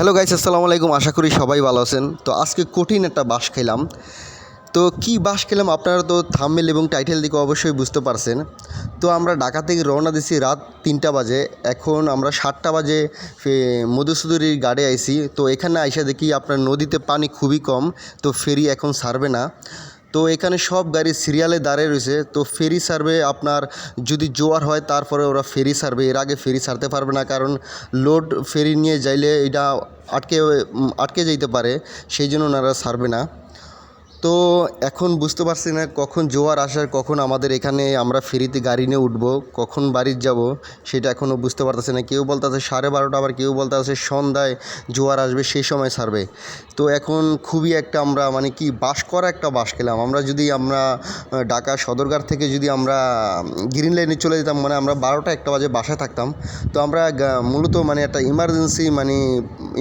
Hello guys আসসালামু আলাইকুম। আশা করি সবাই ভালো আছেন। তো আজকে কঠিন একটা বাস খেলাম। তো কি বাস খেলাম আপনারা তো থামমেল এবং টাইটেল দিকে অবশ্যই বুঝতে পারছেন। তো আমরা ঢাকা থেকে রওনা দিছি রাত তিনটা বাজে। এখন আমরা সাতটা বাজে মধুসূদরীর গাড়ি আইছি। তো এখানে আইসা দেখি আপনার নদীতে পানি খুবই কম। তো ফেরি এখন ছাড়বে না। তো এখানে সব গাড়ি সিরিয়ালে দাঁড়িয়ে রয়েছে। তো ফেরি সার্ভে আপনার যদি জোয়ার হয়, তারপরে ওরা ফেরি সার্ভে। এর আগে ফেরি সারতে পারবে না, কারণ লোড ফেরি নিয়ে যাইলে এটা আটকে আটকে যেতে পারে। সেই জন্য ওনারা সারবে না। তো এখন বুঝতে পারছি না কখন জোয়ার আসার কখন আমাদের এখানে আমরা ফেরিতে গাড়ি নিয়ে উঠবো, কখন বাড়ির যাব, সেটা এখনও বুঝতে পারতেছে না। কেউ বলতেছে সাড়ে বারোটা, আবার কেউ বলতেছে সন্ধ্যায় জোয়ার আসবে, সেই সময় ছাড়বে। তো এখন খুবই একটা আমরা মানে কি বাস করা একটা বাস খেলাম। আমরা যদি আমরা ঢাকা সদরঘাট থেকে যদি আমরা গ্রিন লাইনে চলে যেতাম মানে আমরা বারোটা একটা বাজে বাসায় থাকতাম। তো আমরা মূলত মানে একটা ইমার্জেন্সি মানে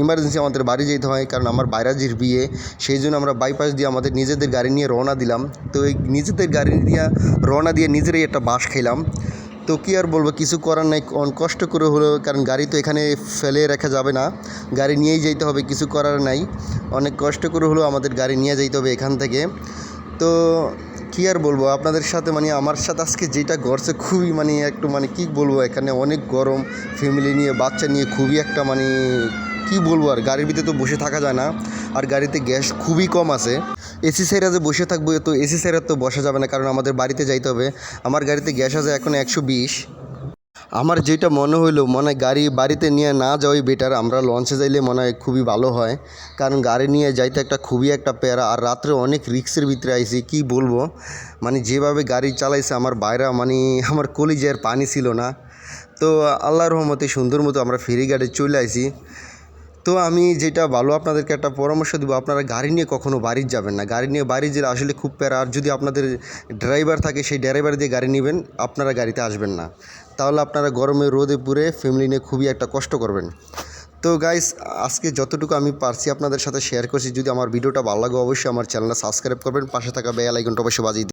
ইমার্জেন্সি আমাদের বাড়ি যেতে হয়, কারণ আমার বাইরাজির বিয়ে, সেই জন্য আমরা বাইপাস দিয়ে আমাদের নিজেদের গাড়ি নিয়ে রওনা দিলাম। তো এই নিজেদের গাড়ি দিয়ে রওনা দিয়ে নিজেরাই একটা বাস খেলাম। তো কী আর বলব, কিছু করার নাই, অন- কষ্ট করে হলেও, কারণ গাড়ি তো এখানে ফেলে রাখা যাবে না। গাড়ি নিয়েই যেতে হবে, কিছু করার নাই। অনেক কষ্ট করে হলেও আমাদের গাড়ি নিয়ে যেতে হবে এখান থেকে। তো কী আর বলব, আপনাদের সাথে মানে আমার সাথে আজকে যেটা ঘটছে খুবই মানে একটু মানে কী বলব, এখানে অনেক গরম ফ্যামিলি নিয়ে, বাচ্চা নিয়ে খুবই একটা মানে কি বলব আর, গাড়ির ভিতরে তো বসে থাকা যায় না। আর গাড়িতে গ্যাস খুবই কম আছে। এসি সাইডে যে বসে থাকব, তো এসি সাইডে তো বসা যাবে না, কারণ আমাদের বাড়িতে যাইতে হবে। আমার গাড়িতে গ্যাস আছে এখন একশো বিশ। আমার যেটা মনে হইল, মনে গাড়ি বাড়িতে নিয়ে না যাওয়াই বেটার আমরা লঞ্চে যাইলে মনে হয় খুবই ভালো হয়। কারণ গাড়ি নিয়ে যাইতে একটা খুবই একটা প্যারা, আর রাত্রে অনেক রিক্সের ভিতরে আইছি, কি বলব? মানে যেভাবে গাড়ি চালাইছে, আমার বাইরে মানে আমার কলিজের পানি ছিল না। তো আল্লাহর রহমতে সুন্দর মতো আমরা ফেরি গাড়ি চলে আইছি। তো আমি যেটা ভালো আপনাদেরকে একটা পরামর্শ দেবো, আপনারা গাড়ি নিয়ে কখনো বাড়ি যাবেন না। গাড়ি নিয়ে বাড়ি গেলে আসলে খুব প্যারা, আর যদি আপনাদের ড্রাইভার থাকে, সেই ড্রাইভার দিয়ে গাড়ি নেবেন, আপনারা গাড়িতে আসবেন না। তাহলে আপনারা গরমে রোদে পুরে ফ্যামিলি নিয়ে খুবই একটা কষ্ট করবেন। তো গাইস আজকে যতটুকু আমি পারছি আপনাদের সাথে শেয়ার করছি, যদি আমার ভিডিওটা ভালো লাগে, অবশ্যই আমার চ্যানেলটা সাবস্ক্রাইব করবেন, পাশে থাকা বেল আইকনটা অবশ্যই বাজিয়ে।